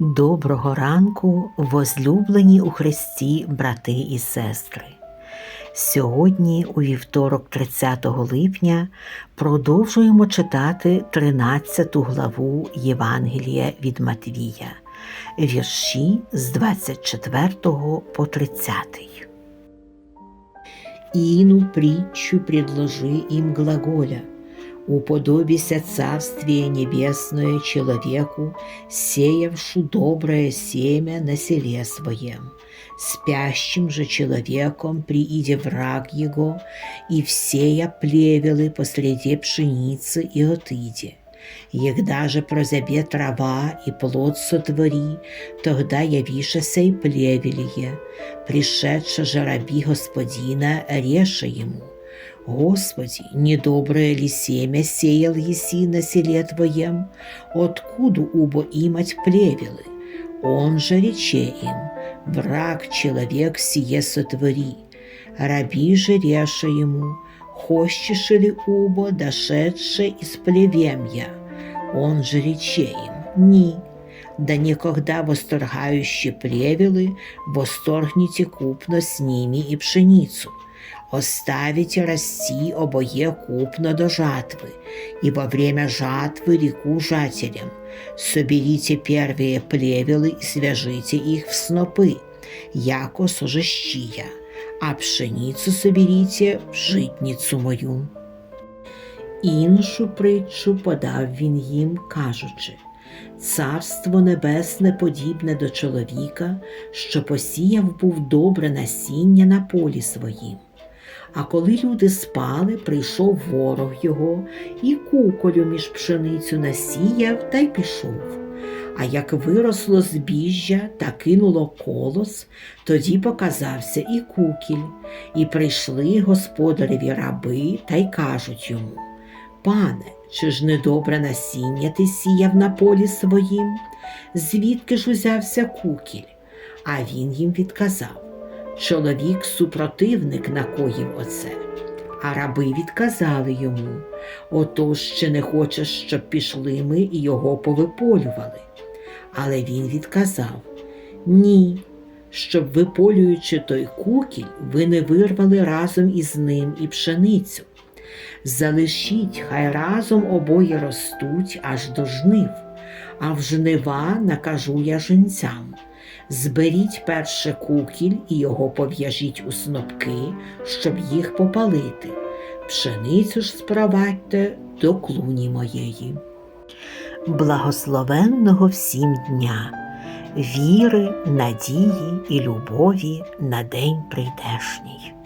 Доброго ранку, возлюблені у Христі брати і сестри. Сьогодні, у вівторок, 30 липня, продовжуємо читати 13 главу Євангелія від Матвія, вірші з 24 по 30. Ину притчу предложи им глаголя, уподобися Царствие Небесное человеку, сеявшу доброе семя на селе своем. Спящим же человеком прииде враг его, и всея плевелы посреди пшеницы и отыде. Егда же прозябе трава и плод сотвори, тогда явише сей плевелие, пришедше же раби господина, реша ему. Господи, недоброе ли семя сеял еси на селе Твоем? Откуда убо имать плевелы? Он же рече им, враг человек сие сотвори. Раби же реша ему, хочешь ли убо, дошедше из плевемья? Он же рече им, ни. Да никогда восторгающие плевелы, восторгните купно с ними и пшеницу. Оставите расти обое купно до жатвы, и во время жатвы реку жателям. Соберите первые плевелы и свяжите их в снопы, яко сожещия, а пшеницу соберите в житницу мою. Іншу притчу подав він їм, кажучи, Царство небесне подібне до чоловіка, що посіяв був добре насіння на полі своїм. А коли люди спали, прийшов ворог його і куколю між пшеницю насіяв та й пішов. А як виросло збіжжя та кинуло колос, тоді показався і кукіль, і прийшли господареві раби та й кажуть йому Пане, чи ж недобре насіння ти сіяв на полі своїм? Звідки ж узявся кукіль? А він їм відказав Чоловік супротивник накоїв оце. А раби відказали йому Отож чи не хочеш, щоб пішли ми і його повиполювали. Але він відказав Ні, щоб виполюючи той кукіль, ви не вирвали разом із ним і пшеницю. Залишіть, хай разом обоє ростуть аж до жнив, а в жнива накажу я жінцям. Зберіть перше кукіль і його пов'яжіть у снопки, щоб їх попалити. Пшеницю ж спровадьте до клуні моєї. Благословенного всім дня, віри, надії і любові на день прийдешній.